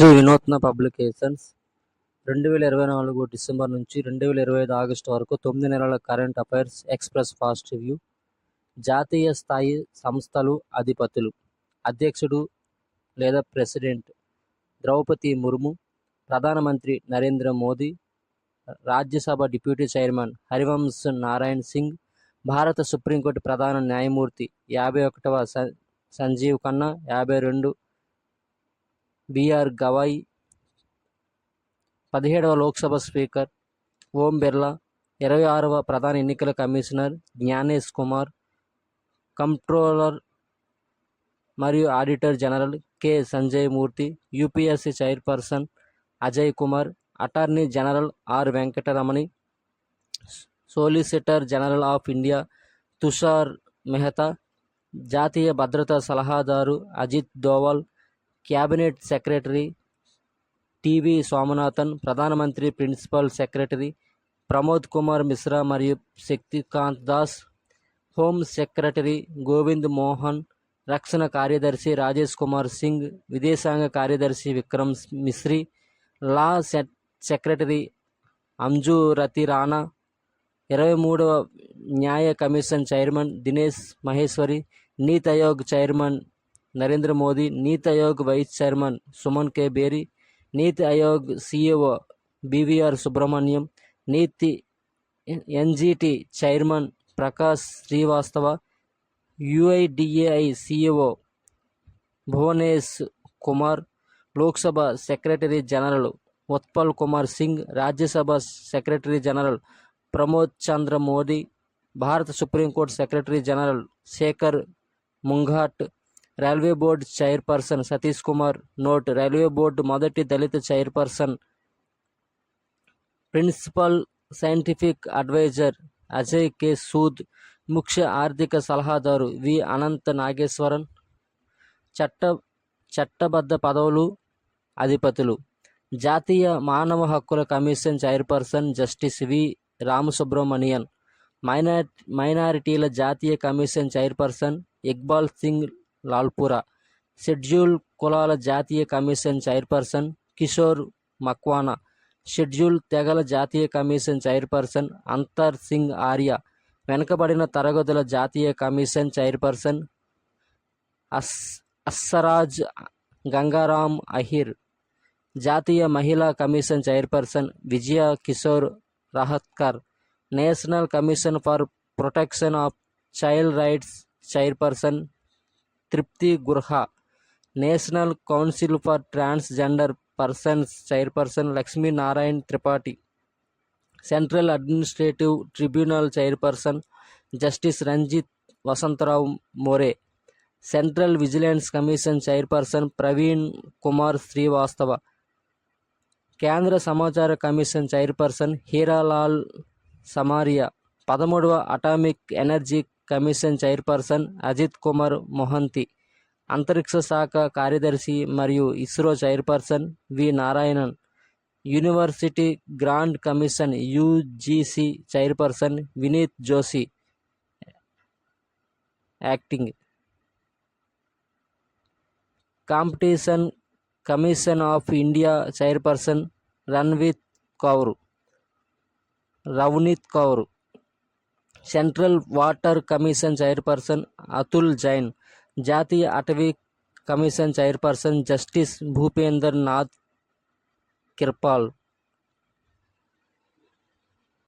శ్రీ వినూత్న పబ్లికేషన్స్ రెండు వేల ఇరవై నాలుగు డిసెంబర్ నుంచి రెండు వేల ఇరవై ఐదు ఆగస్టు వరకు తొమ్మిది నెలల current affairs express fast review. జాతీయ స్థాయి సంస్థలు అధిపతులు అధ్యక్షుడు లేదా ప్రెసిడెంట్ ద్రౌపది ముర్ము ప్రధానమంత్రి నరేంద్ర మోదీ రాజ్యసభ డిప్యూటీ చైర్మన్ హరివంశ్ నారాయణ్ సింగ్ భారత సుప్రీంకోర్టు ప్రధాన న్యాయమూర్తి యాభై ఒకటవ స- సంజీవ్ ఖన్నా యాభై రెండు బిఆర్ గవాయి పదిహేడవ లోక్సభ స్పీకర్ ఓం బిర్లా ఇరవై ఆరవ ప్రధాన ఎన్నికల కమిషనర్ జ్ఞానేష్ కుమార్ కంట్రోలర్ మరియు auditor general K. Sanjay Murthy UPSC chairperson Ajay Kumar attorney general R. Venkataramani solicitor general of India Tushar Mehta జాతీయ భద్రతా సలహాదారు Ajit Doval cabinet secretary T V Somanathan ప్రధానమంత్రి ప్రిన్సిపల్ సెక్రటరీ ప్రమోద్ కుమార్ మిశ్రా మరియు శక్తికాంత్ దాస్ హోమ్ సెక్రటరీ గోవింద్ మోహన్ రక్షణ కార్యదర్శి రాజేష్ కుమార్ సింగ్ విదేశాంగ కార్యదర్శి Vikram Misri law set secretary Anju Rathi Rana ఇరవై మూడవ న్యాయ కమిషన్ చైర్మన్ దినేష్ మహేశ్వరి నీతి Aayog chairman Narendra Modi NITI Aayog vice chairman Suman K. Bery NITI Aayog CEO B V R Subrahmanyam NITI NGT chairman Prakash Srivastava UIDAI CEO Bhuvnesh Kumar Lok Sabha secretary general Utpal Kumar Singh Rajya Sabha secretary general Pramod Chandra Mody భారత supreme court secretary general Shekhar Munghate railway board chairperson Satish Kumar. Note railway board మొదటి దళిత chairperson principal scientific adviser Ajay K. Sood ముఖ్య ఆర్థిక సలహాదారు వి. అనంత నాగేశ్వరన్ చట్ట చట్టబద్ధ పదవులు అధిపతులు. జాతీయ మానవ హక్కుల commission chairperson justice V. Ramasubramanian minor మైనారిటీల జాతీయ commission chairperson Iqbal Singh Lalpura. Schedule కులాల జాతీయ commission chairperson Kishore Makwana. Schedule తెగల జాతీయ కమిషన్ చైర్పర్సన్ అంతర్ సింగ్ ఆర్య. వెనుకబడిన తరగతుల జాతీయ కమిషన్ చైర్పర్సన్ అస్ అస్సరాజ్ గంగారాం అహిర్. జాతీయ మహిళా commission chairperson Vijaya Kishore Rahatkar. National commission for protection of child rights chairperson Tripti Gurha. National council for transgender persons chairperson Laxmi Narayan Tripathi. Central administrative tribunal chairperson justice Ranjit Vasantrao More. Central vigilance commission chairperson Praveen Kumar Srivastava. కేంద్ర సమాచార commission chairperson Heeralal Samariya. పదమూడవ atomic energy commission chairperson Ajit Kumar Mohanty అంతరిక్ష శాఖ కార్యదర్శి మరియు ISRO chairperson V Narayanan university grand commission UGC chairperson Vineet Joshi. Acting competition commission of India chairperson Ranveet Kaur Ravneet Kaur. Central water commission chairperson Atul Jain జాతీయ అటవీ commission chairperson justice Bhupinder Nath Kirpal